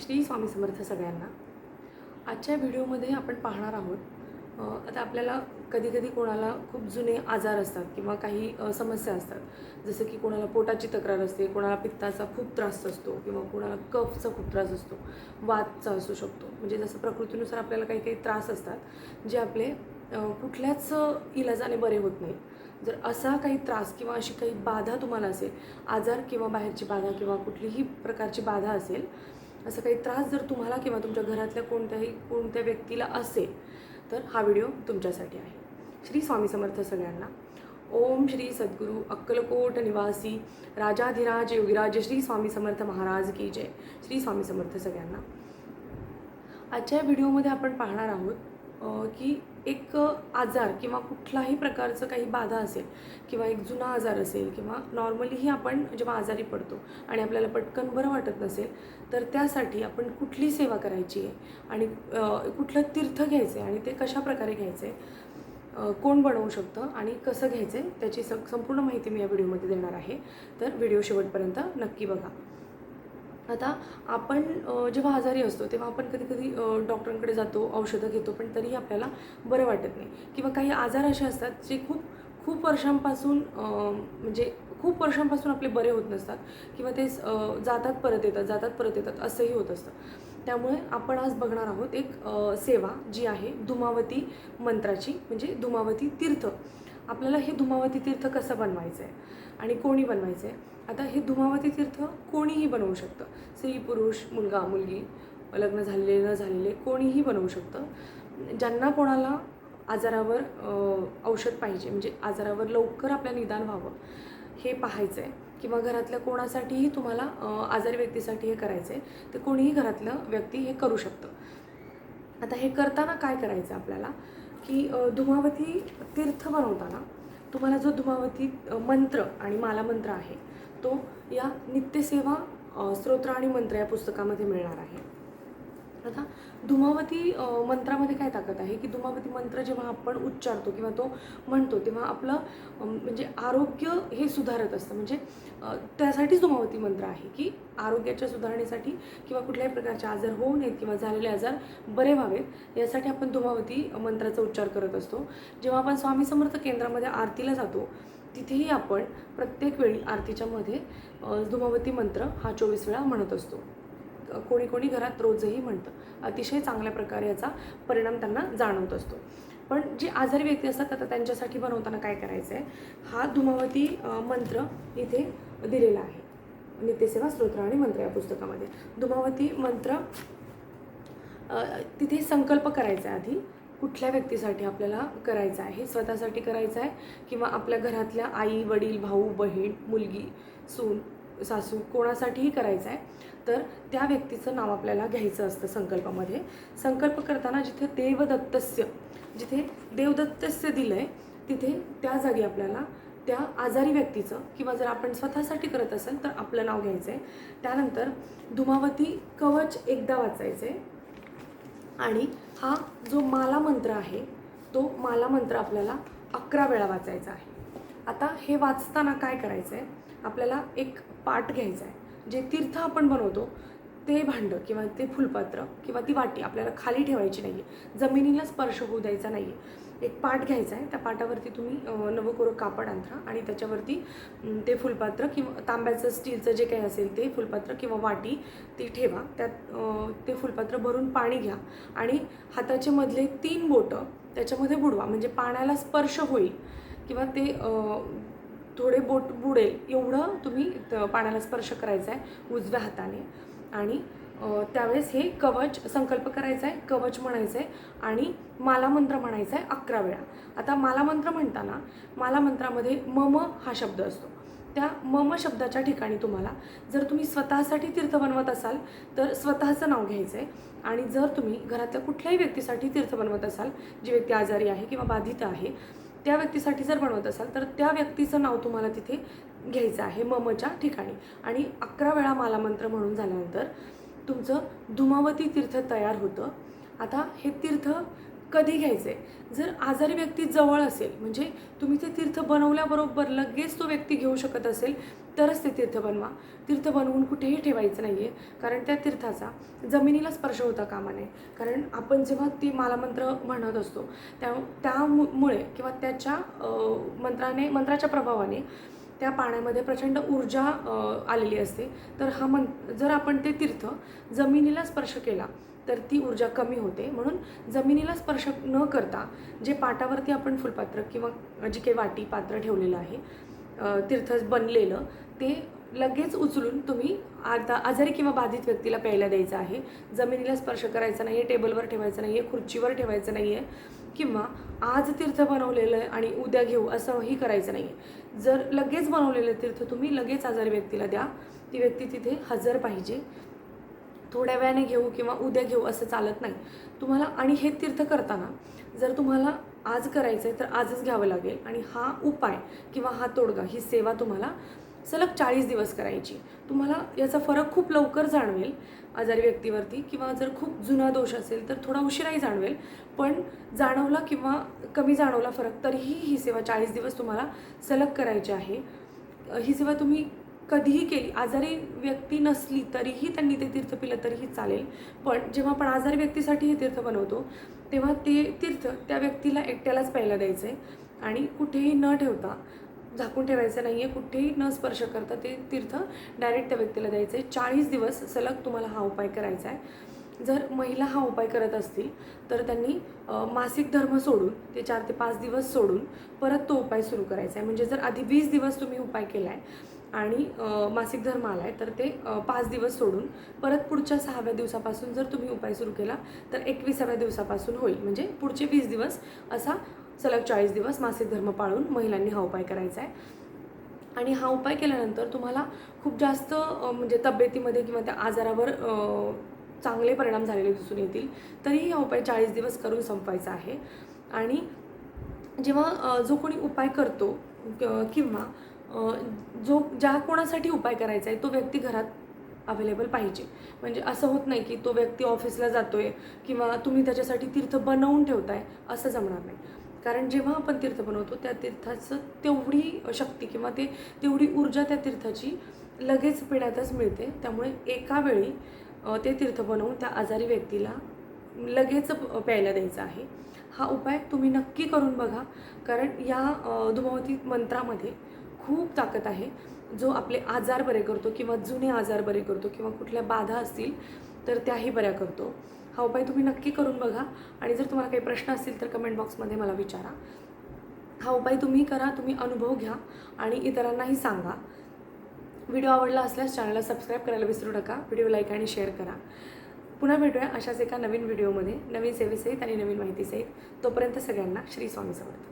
श्री स्वामी समर्थ सगळ्यांना. आजच्या व्हिडिओमध्ये आपण पाहणार आहोत आता आपल्याला कधी कधी कोणाला खूप जुने आजार असतात किंवा काही समस्या असतात. जसं की कोणाला पोटाची तक्रार असते कोणाला पित्ताचा खूप त्रास असतो किंवा कोणाला कफचा खूप त्रास असतो वातचा असू शकतो. म्हणजे जसं प्रकृतीनुसार आपल्याला काही काही त्रास असतात जे आपले कुठल्याच इलाजाने बरे होत नाही. जर असा काही त्रास किंवा अशी काही बाधा तुम्हाला असेल आजार किंवा बाहेरची बाधा किंवा कुठलीही प्रकारची बाधा असेल असं काही त्रास जर तुम्हाला किंवा तुमच्या घरातल्या कोणत्याही कोणत्या व्यक्तीला असेल तर हा व्हिडिओ तुमच्यासाठी आहे. श्री स्वामी समर्थ सगळ्यांना. ओम श्री सद्गुरू अक्कलकोट निवासी राजाधिराज योगीराज श्री स्वामी समर्थ महाराज की जय. श्री स्वामी समर्थ सगळ्यांना. आजच्या व्हिडिओमध्ये आपण पाहणार आहोत की एक आजार किंवा कुठलाही प्रकारचं काही बाधा असेल किंवा एक जुना आजार असेल किंवा नॉर्मलीही आपण जेव्हा आजारी पडतो आणि आपल्याला पटकन बरं वाटत नसेल तर त्यासाठी आपण कुठली सेवा करायची आहे? आणि कुठलं तीर्थ घ्यायचं आहे आणि ते कशा प्रकारे घ्यायचं आहे कोण बनवू शकतं आणि कसं घ्यायचं आहे त्याची स संपूर्ण माहिती मी या व्हिडिओमध्ये देणार आहे. तर व्हिडिओ शेवटपर्यंत नक्की बघा. आता आपण जेव्हा आजारी असतो तेव्हा आपण कधी कधी डॉक्टरांकडे जातो औषधं घेतो पण तरीही आपल्याला बरं वाटत नाही. किंवा काही आजार असे असतात जे खूप खूप वर्षांपासून म्हणजे खूप वर्षांपासून आपले बरे होत नसतात किंवा ते जातात परत येतात जातात परत येतात असंही होत असतं. त्यामुळे आपण आज बघणार आहोत एक सेवा जी आहे धुमावती मंत्राची म्हणजे धुमावती तीर्थ. आपल्याला हे धुमावती तीर्थ कसं बनवायचं आहे आणि कोणी बनवायचं आहे आता हे धुमावती तीर्थ कोणीही बनवू शकतं. स्त्री पुरुष मुलगा मुलगी लग्न झालेले न झालेले कोणीही बनवू शकतं. ज्यांना कोणाला आजारावर औषध पाहिजे म्हणजे आजारावर लवकर आपल्या निदान व्हावं हे पाहायचं आहे किंवा घरातल्या कोणासाठीही तुम्हाला आजारी व्यक्तीसाठी हे करायचं आहे तर कोणीही घरातलं व्यक्ती हे करू शकतं. आता हे करताना काय करायचं आपल्याला? की धुमावती तीर्थ बनवताना तुम्हाला जो धुमावती मंत्र आणि माला मंत्र आहे तो या नित्यसेवा स्तोत्र आणि मंत्र या पुस्तकामध्ये मिळणार आहे. आता धुमावती मंत्रामध्ये काय ताकद आहे? की धुमावती मंत्र जेव्हा आपण उच्चारतो किंवा तो म्हणतो तेव्हा आपलं म्हणजे आरोग्य हे सुधारत असतं. म्हणजे त्यासाठीच धुमावती मंत्र आहे की आरोग्याच्या सुधारणेसाठी किंवा कुठल्याही प्रकारचे आजार होऊ नयेत किंवा झालेले आजार बरे व्हावेत यासाठी आपण धुमावती मंत्राचा उच्चार करत असतो. जेव्हा आपण स्वामी समर्थ केंद्रामध्ये आरतीला जातो तिथेही आपण प्रत्येक वेळी आरतीच्या मध्ये धुमावती मंत्र हा चोवीस वेळा म्हणत असतो. कोणी कोणी घरात रोजही म्हणतं. अतिशय चांगल्या प्रकारे याचा परिणाम त्यांना जाणवत असतो. पण जे आजारी व्यक्ती असतात आता त्यांच्यासाठी बनवताना काय करायचं आहे हा धुमावती मंत्र इथे दिलेला आहे. नित्यसेवा स्तोत्र आणि मंत्र या पुस्तकामध्ये. धुमावती मंत्र तिथे संकल्प करायचा आहे आधी. कुठल्या व्यक्तीसाठी आपल्याला करायचं आहे? स्वतःसाठी करायचं आहे? किंवा आपल्या घरातल्या आई वडील भाऊ बहीण मुलगी सून सासू कोणासाठीही करायचं आहे तर त्या व्यक्तीचं नाव आपल्याला घ्यायचं असतं संकल्पामध्ये. संकल्प करताना जिथे देवदत्तस्य जिथे देवदत्तस्य दिलं आहे तिथे त्या जागी आपल्याला त्या आजारी व्यक्तीचं किंवा जर आपण स्वतःसाठी करत असेल तर आपलं नाव घ्यायचं आहे त्यानंतर धुमावती कवच एकदा वाचायचं आहे आणि हा जो माला मंत्र आहे तो माला मंत्र आपल्याला अकरा वेळा वाचायचा आहे. आता हे वाचताना काय करायचं आहे आपल्याला एक पाट घ्यायचा आहे. जे तीर्थ आपण बनवतो ते भांडं किंवा ते फुलपात्र किंवा ती वाटी आपल्याला खाली ठेवायची नाही आहे जमिनीला स्पर्श होऊ द्यायचा नाही आहे एक पाट घ्यायचा आहे. त्या पाटावरती तुम्ही नवकोरं कापड आणता आणि त्याच्यावरती ते फुलपात्र किंवा तांब्याचं स्टीलचं जे काही असेल ते फुलपात्र किंवा वाटी ती ठेवा. त्यात ते फुलपात्र भरून पाणी घ्या आणि हाताचे मधले तीन बोटं त्याच्यामध्ये बुडवा. म्हणजे पाण्याला स्पर्श होईल किंवा ते थोडे बोट बुडेल एवढं तुम्ही पाण्याला स्पर्श करायचा आहे उजव्या हाताने. आणि त्यावेळेस हे कवच संकल्प करायचा आहे कवच म्हणायचं आहे आणि माला मंत्र म्हणायचा आहे अकरा वेळा. आता माला मंत्र म्हणताना माला मंत्रामध्ये मम हा शब्द असतो. त्या मम शब्दाच्या ठिकाणी तुम्हाला जर तुम्ही स्वतःसाठी तीर्थ बनवत असाल तर स्वतःचं नाव घ्यायचं आहे आणि जर तुम्ही घरातल्या कुठल्याही व्यक्तीसाठी तीर्थ बनवत असाल जी व्यक्ती आजारी आहे किंवा बाधित आहे त्या व्यक्तीसाठी जर बनवत असाल तर त्या व्यक्तीचं नाव तुम्हाला तिथे घ्यायचं आहे ममच्या ठिकाणी. आणि अकरा वेळा माला मंत्र म्हणून झाल्यानंतर तुमचं धुमावती तीर्थ तयार होतं. आता हे तीर्थ कधी घ्यायचं आहे जर आजारी व्यक्ती जवळ असेल म्हणजे तुम्ही ते तीर्थ बनवल्याबरोबर लगेच तो व्यक्ती घेऊ शकत असेल तरच ते तीर्थ बनवा. तीर्थ बनवून कुठेही ठेवायचं नाही आहे कारण त्या तीर्थाचा जमिनीला स्पर्श होता कामा नये कारण आपण जेव्हा ती मालामंत्र म्हणत असतो त्या त्यामुळे किंवा त्याच्या मंत्राने मंत्राच्या प्रभावाने त्या पाण्यामध्ये प्रचंड ऊर्जा आलेली असते. तर हा मन जर आपण ते तीर्थ जमिनीला स्पर्श केला तर ती ऊर्जा कमी होते. म्हणून जमिनीला स्पर्श न करता जे पाटावरती आपण फुलपात्र किंवा जी काही वाटी पात्र ठेवलेलं आहे तीर्थ बनलेलं ते लगेच उचलून तुम्ही आता आजारी किंवा बाधित व्यक्तीला प्यायला द्यायचं आहे. जमिनीला स्पर्श करायचा नाही आहे टेबलवर ठेवायचं नाही आहे खुर्चीवर ठेवायचं नाही आहे किंवा आज तीर्थ बनवलेलं आहे आणि उद्या घेऊ असंही करायचं नाही आहे जर लगेच बनवलेलं तीर्थ तुम्ही लगेच आजारी व्यक्तीला द्या ती व्यक्ती तिथे हजर पाहिजे. थोड्या वेळाने घेऊ किंवा उद्या घेऊ असं चालत नाही. तुम्हाला आणि हे तीर्थ करताना जर तुम्हाला आज करायचं आहे तर आजच घ्यावं लागेल आणि हा उपाय किंवा हा तोडगा ही सेवा तुम्हाला सलग चाळीस दिवस करायची. तुम्हाला याचा फरक खूप लवकर जाणवेल आजारी व्यक्तीवरती किंवा जर खूप जुना दोष असेल तर थोडा उशिराही जाणवेल. पण जाणवला किंवा कमी जाणवला फरक तरीही ही सेवा चाळीस दिवस तुम्हाला सलग करायची आहे. ही सेवा तुम्ही कधीही केली आजारी व्यक्ती नसली तरीही त्यांनी ते तीर्थ पिलं तरीही चालेल. पण जेव्हा आपण आजारी व्यक्तीसाठी हे तीर्थ बनवतो तेव्हा ते तीर्थ त्या व्यक्तीला एकट्यालाच प्यायला द्यायचं आहे आणि कुठेही न ठेवता झाकून ठेवायचं नाही आहे कुठेही न स्पर्श करता ते तीर्थ डायरेक्ट त्या व्यक्तीला द्यायचं आहे चाळीस दिवस सलग तुम्हाला हा उपाय करायचा आहे जर महिला हा उपाय करत असतील तर त्यांनी मासिक धर्म सोडून ते चार ते पाच दिवस सोडून परत तो उपाय सुरू करायचा आहे म्हणजे जर आधी वीस दिवस तुम्ही उपाय केला आहे आणि मासिक धर्म आला आहे तर ते पाच दिवस सोडून परत पुढच्या सहाव्या दिवसापासून जर तुम्ही उपाय सुरू केला तर एकविसाव्या दिवसापासून होईल. म्हणजे पुढचे वीस दिवस असा सलग चाळीस दिवस मासिक धर्म पाळून महिलांनी हा उपाय करायचा आहे. आणि हा उपाय केल्यानंतर तुम्हाला खूप जास्त म्हणजे तब्येतीमध्ये किंवा त्या आजारावर चांगले परिणाम झालेले दिसून येतील. तरीही हा उपाय चाळीस दिवस करून संपवायचा आहे. आणि जेव्हा जो कोणी उपाय करतो किंवा जो ज्या कोणासाठी उपाय करायचा आहे तो व्यक्ती घरात अवेलेबल पाहिजे. म्हणजे असं होत नाही की तो व्यक्ती ऑफिसला जातो आहे किंवा तुम्ही त्याच्यासाठी तीर्थ बनवून ठेवताय असं जमणार नाही. कारण जेव्हा आपण तीर्थ बनवतो त्या तीर्थाचं तेवढी शक्ती किंवा ते तेवढी ऊर्जा त्या तीर्थाची लगेच पिण्यातच मिळते. त्यामुळे एका वेळी ते तीर्थ बनवून त्या आजारी व्यक्तीला लगेच प- प्यायला द्यायचा आहे. हा उपाय तुम्ही नक्की करून बघा. कारण या धुमावती मंत्रामध्ये खूप ताकद आहे. जो आपले आजार बरे करतो किंवा जुने आजार बरे करतो किंवा कुठल्या बाधा असतील तर त्याही बऱ्या करतो. हो हा उपाय तुम्ही नक्की करून बघा. आणि जर तुम्हाला काही प्रश्न असतील तर कमेंट बॉक्समध्ये मला विचारा. हो हा उपाय तुम्ही करा तुम्ही अनुभव घ्या आणि इतरांनाही सांगा. व्हिडिओ आवडला असल्यास चॅनलला सबस्क्राईब करायला विसरू नका. व्हिडिओ लाईक आणि शेअर करा. पुन्हा भेटूया अशाच एका नवीन व्हिडिओमध्ये नवीन सेवेसहित आणि नवीन माहितीसहित. तोपर्यंत सगळ्यांना श्री स्वामी समर्थ.